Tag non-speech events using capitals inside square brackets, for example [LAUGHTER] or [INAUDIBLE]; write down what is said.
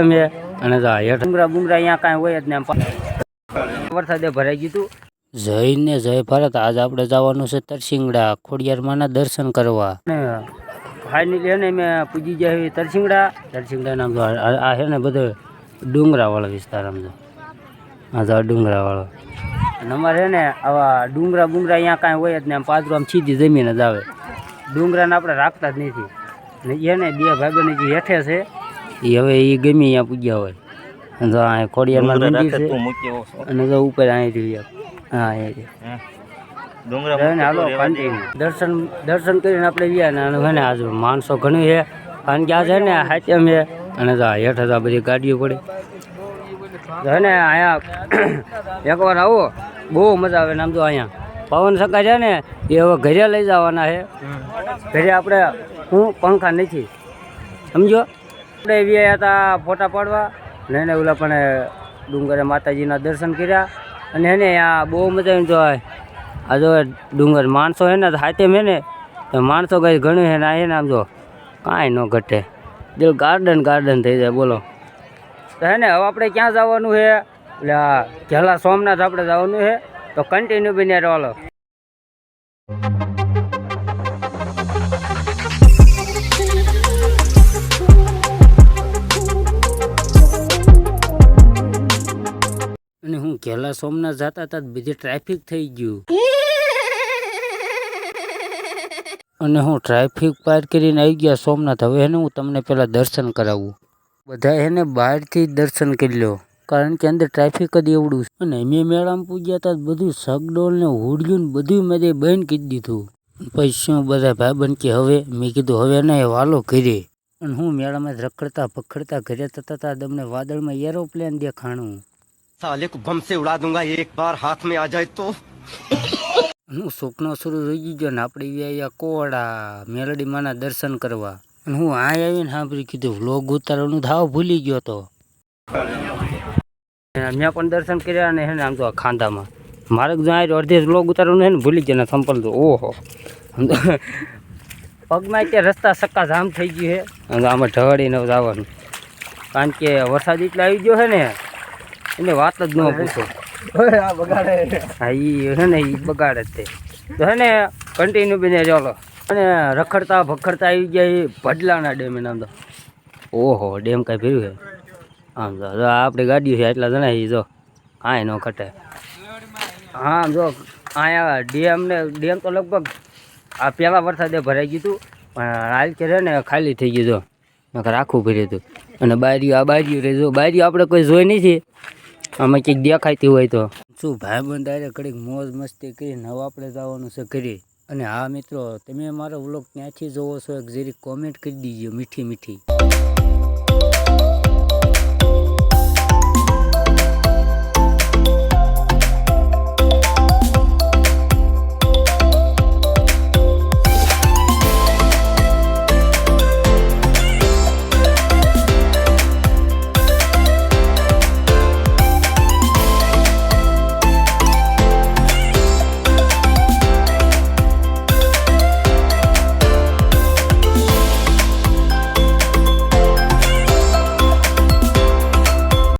અમે. અને ડુંગરા બુંગરા અહીંયા કાંઈ હોય જ ને વરસાદે ભરાઈ ગયું જય ને જય ભારત. આજ આપણે જવાનું છે તરસિંગડા ખોડિયારમાંના દર્શન કરવા. ફાઇનલી એને મેં પૂજી જાય તરસિંગડા. તરસિંગડા નામ આ છે ને બધો ડુંગરાવાળો વિસ્તાર આમ તો. આ તો ડુંગરાવાળો. અને અમારે છે ને આવા ડુંગરા બુંગરા અહીંયા કાંઈ હોય જ ને આમ પાદરું આમ સીધી જમીન જ આવે. ડુંગરાને આપણે રાખતા જ નથી. ને એને બે ભાઈબંધ જે હેઠે છે એ હવે એ ગમે અહીંયા પૂજ્યા હોય. અને તો આ ખોડિયારમાં મંદિર છે અને તો ઉપર અહીં રહ્યું હા એ હાલો દર્શન દર્શન કરીને આપણે ગયા ને અને હોય ને આજે માણસો ઘણી છે. કારણ કે આ છે ને હાચમ છે. અને તો હેઠ તો બધી ગાડીઓ પડે. હે ને અહીંયા [COUGHS] એકવાર આવો. બહુ મજા આવે ને આમ તો અહીંયા પવન સકા છે ને એ હવે ઘરે લઈ જવાના છે. ઘરે આપણે હું પંખા નથી. સમજો? આપણે આવ્યા હતા ફોટા પાડવા ને એને ઓલા પણ ડુંગરે માતાજીના દર્શન કર્યા અને એને આ બહુ મજા આવી જોવાય આ જો ડુંગર માણસો હે ને હાથે મેં ને તો માણસો ગઈ ઘણું હે ને આ આમ જો કાંઈ ન ઘટે. દિલ ગાર્ડન ગાર્ડન થઈ જાય, બોલો. તો હે ને હવે આપણે ક્યાં જવાનું છે એટલે ઘેલા સોમનાથ આપણે જવાનું છે તો કન્ટિન્યુ બની રહેલો અને હું ઘેલા સોમનાથ જતા હતા બધી ટ્રાફિક થઈ ગયું. અને હું ટ્રાફિક પાર કરીને આવી ગયા સોમનાથ. હવે એને હું તમને પેલા દર્શન કરાવું. બધા એને બહારથી દર્શન કરી લો કારણ કે અંદર ટ્રાફિક જ એવડું છે. અને અમે મેળામાં પૂજ્યા હતા બધું સગડોલ ને હુડિયું ને બધું મેં બંધ કરી દીધું. પછી બધા ભાઈબંધ કે હવે, મેં કીધું હવે નહીં વાલો ઘરે. અને હું મેળામાં રખડતા પખડતા ઘરે થતા હતા તમને વાદળમાં એરોપ્લેન દેખાણું. સાલે કો બમ સે ઉડા દુંગા એક બાર હાથ મે આ જાય તો હું સુરુ શરૂ રહી ગયો ને આપણે અહીંયા કોવાડા મેલડી દર્શન કરવા. અને હું આ આવીને સાંભળી કીધું, વ્લોગ ઉતારવાનું ધાવ ભૂલી ગયો તો. મેં પણ દર્શન કર્યા ને હે આમ તો ખાંધામાં. મારે જ્યાં આ અડધે વ્લોગ ઉતારવાનું હે ને, ભૂલી ગયા સંપલ તો. ઓહો. પગમાં ત્યાં રસ્તા સક્કા જામ થઈ ગયું છે. આમાં ઢળી ન જવાનું કારણ કે વરસાદ એટલે આવી ગયો છે ને એને વાત જ ન પૂછો. હા ઈ છે ને ઈ બગાડે તે તો હે ને કન્ટિન્યુ બને ચાલો. અને રખડતા ભખડતા આવી ગયા એ ભડલાના ડેમ એના તો ઓહો ડેમ કાંઈ ફેર્યું છે? આમ જો આપણી ગાડીઓ છે એટલા જણા જો. કાંઈ ન ખટે હા જો અહીંયા ડેમ ને ડેમ તો લગભગ આ પહેલાં વરસાદે ભરાઈ ગયું હતું પણ હાલ કે ને ખાલી થઈ ગયું જો. નકર આખું ભર્યું હતું. અને બારીઓ આ બારીઓ રહે જો. બારીઓ આપણે કોઈ જોઈ નથી. આમાં કંઈક દેખાતી હોય તો. શું ભાઈબંધ આરે ઘડીક મોજ મસ્તી કરી નવા આપણે જવાનું છે ઘરે. અને હા મિત્રો, તમે મારો વ્લોગ ક્યાંથી જોવો છો, એક જરી કોમેન્ટ કરી દીજો મીઠી મીઠી.